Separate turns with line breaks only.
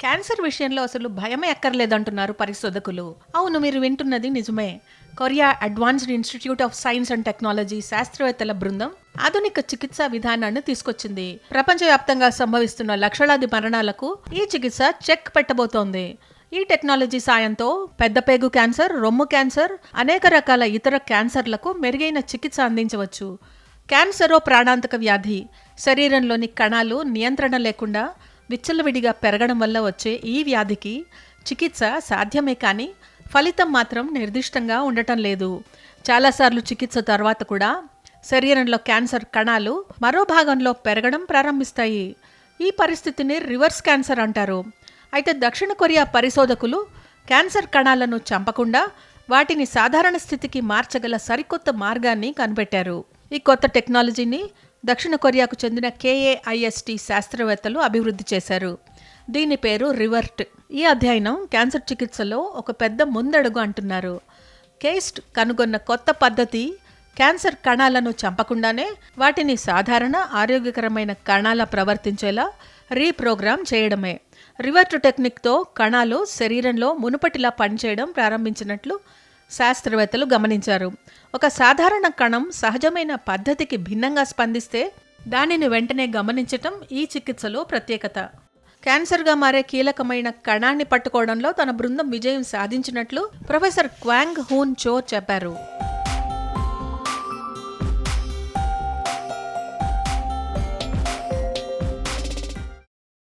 Cancer విషయంలో అసలు భయమే ఎక్కర్లేదంటున్నారు పరిశోధకులు. అవును మీరు వింటున్నది నిజమే. Korea advanced institute of science and technology శాస్త్రవేత్తల బృందం ఆధునిక చికిత్సా విధానాన్ని తీసుకొచ్చింది. ప్రపంచవ్యాప్తంగా సంభవిస్తున్న లక్షలాది మరణాలకు ఈ చికిత్స చెక్ పెట్టబోతోంది. ఈ టెక్నాలజీ సాయంతో పెద్ద పేగు క్యాన్సర్ రొమ్ము క్యాన్సర్ అనేక రకాల ఇతర క్యాన్సర్లకు మెరుగైన చికిత్స అందించవచ్చు. క్యాన్సరో ప్రాణాంతక వ్యాధి శరీరంలోని కణాలు నియంత్రణ లేకుండా విచ్చలవిడిగా పెరగడం వల్ల వచ్చే ఈ వ్యాధికి చికిత్స సాధ్యమే కానీ ఫలితం మాత్రం నిర్దిష్టంగా ఉండటం లేదు. చాలాసార్లు చికిత్స తర్వాత కూడా శరీరంలో క్యాన్సర్ కణాలు మరో భాగంలో పెరగడం ప్రారంభిస్తాయి. ఈ పరిస్థితిని రివర్స్ క్యాన్సర్ అంటారు. అయితే దక్షిణ కొరియా పరిశోధకులు క్యాన్సర్ కణాలను చంపకుండా వాటిని సాధారణ స్థితికి మార్చగల సరికొత్త మార్గాన్ని కనిపెట్టారు. ఈ కొత్త టెక్నాలజీని దక్షిణ కొరియాకు చెందిన కేఏఐఎస్టి శాస్త్రవేత్తలు అభివృద్ధి చేశారు. దీని పేరు రివర్ట్. ఈ అధ్యయనం క్యాన్సర్ చికిత్సలో ఒక పెద్ద ముందడుగు అంటున్నారు. కేస్ట్ కనుగొన్న కొత్త పద్ధతి క్యాన్సర్ కణాలను చంపకుండానే వాటిని సాధారణ ఆరోగ్యకరమైన కణాల ప్రవర్తించేలా రీప్రోగ్రామ్ చేయడమే. రివర్ట్ టెక్నిక్తో కణాలు శరీరంలో మునుపటిలా పనిచేయడం ప్రారంభించినట్లు శాస్త్రవేత్తలు గమనించారు. ఒక సాధారణ కణం సహజమైన పద్ధతికి భిన్నంగా స్పందిస్తే దానిని వెంటనే గమనించటం ఈ చికిత్సలో ప్రత్యేకత. క్యాన్సర్గా మారే కీలకమైన కణాన్ని పట్టుకోవడంలో తన బృందం విజయం సాధించినట్లు ప్రొఫెసర్ క్వాంగ్ హూన్ చో చెప్పారు.